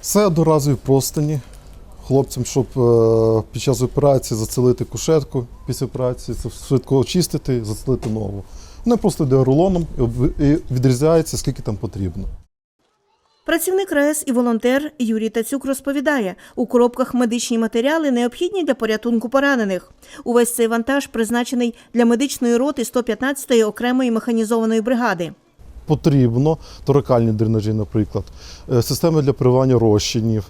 Це одноразові простині хлопцям, щоб е, під час операції зацілити кушетку після операції, це швидко очистити, зацілити нову. Вони просто йде рулоном і відрізається, скільки там потрібно. Працівник РАЕС і волонтер Юрій Тацюк розповідає, у коробках медичні матеріали необхідні для порятунку поранених. Увесь цей вантаж призначений для медичної роти 115-ї окремої механізованої бригади. Потрібно торакальні дренажі, наприклад, е, системи для прививання розчинів.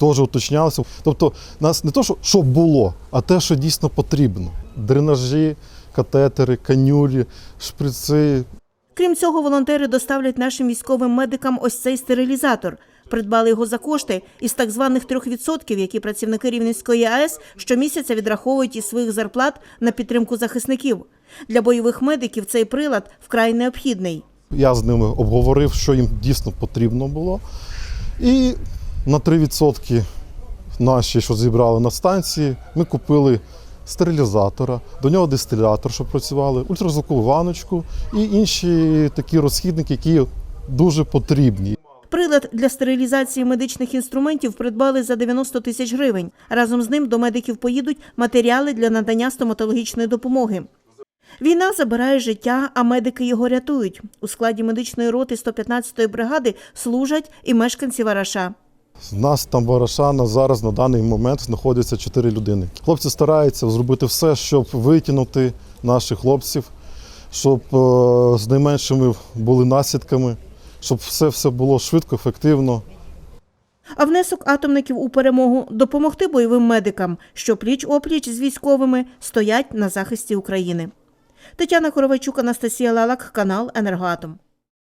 Теж уточнялося. Тобто, нас не то, що, що було, а те, що дійсно потрібно. Дренажі, катетери, канюлі, шприци, Крім цього, волонтери доставлять нашим військовим медикам ось цей стерилізатор. Придбали його за кошти із так званих 3%, які працівники Рівненської АЕС щомісяця відраховують із своїх зарплат на підтримку захисників. Для бойових медиків цей прилад вкрай необхідний. Я з ними обговорив, що їм дійсно потрібно було. І на 3% наші, що зібрали на станції, ми купили стерилізатора, до нього дистилятор, щоб працювали, ультразвукову ваночку і інші такі розхідники, які дуже потрібні. Прилад для стерилізації медичних інструментів придбали за 90 тисяч гривень. Разом з ним до медиків поїдуть матеріали для надання стоматологічної допомоги. Війна забирає життя, а медики його рятують. У складі медичної роти 115-ї бригади служать і мешканці Вараша. У нас там в Арашана зараз на даний момент знаходяться 4 людини. Хлопці стараються зробити все, щоб витягнути наших хлопців, щоб е, з найменшими були наслідками, щоб все, все було швидко, ефективно. А внесок атомників у перемогу допомогти бойовим медикам, що пліч опліч з військовими стоять на захисті України. Тетяна Коровайчук, Анастасія Лалак, канал Енергоатом.